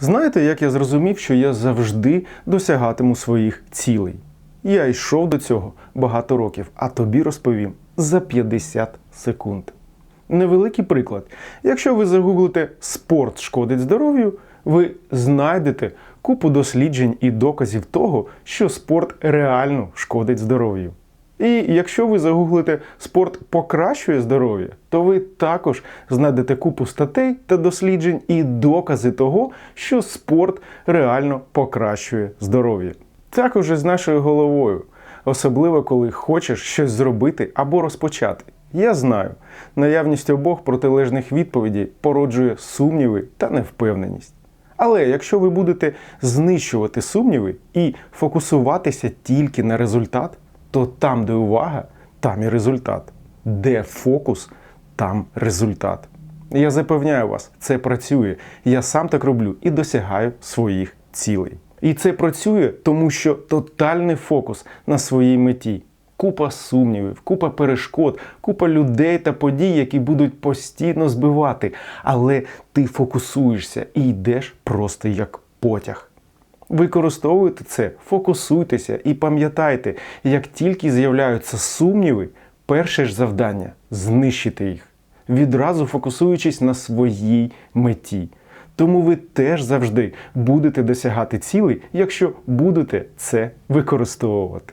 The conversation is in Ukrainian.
Знаєте, як я зрозумів, що я завжди досягатиму своїх цілей? Я йшов до цього багато років, а тобі розповім за 50 секунд. Невеликий приклад. Якщо ви загуглите спорт шкодить здоров'ю, ви знайдете купу досліджень і доказів того, що спорт реально шкодить здоров'ю. І якщо ви загуглите спорт покращує здоров'я, то ви також знайдете купу статей та досліджень і докази того, що спорт реально покращує здоров'я. Також з нашою головою, особливо коли хочеш щось зробити або розпочати. Я знаю, наявність обох протилежних відповідей породжує сумніви та невпевненість. Але якщо ви будете знищувати сумніви і фокусуватися тільки на результат, то там, де увага, там і результат. Де фокус, там результат. Я запевняю вас, це працює. Я сам так роблю і досягаю своїх цілей. І це працює, тому що тотальний фокус на своїй меті. Купа сумнівів, купа перешкод, купа людей та подій, які будуть постійно збивати. Але ти фокусуєшся і йдеш просто як потяг. Використовуйте це, фокусуйтеся і пам'ятайте, як тільки з'являються сумніви, перше ж завдання знищити їх, відразу фокусуючись на своїй меті. Тому ви теж завжди будете досягати цілей, якщо будете це використовувати.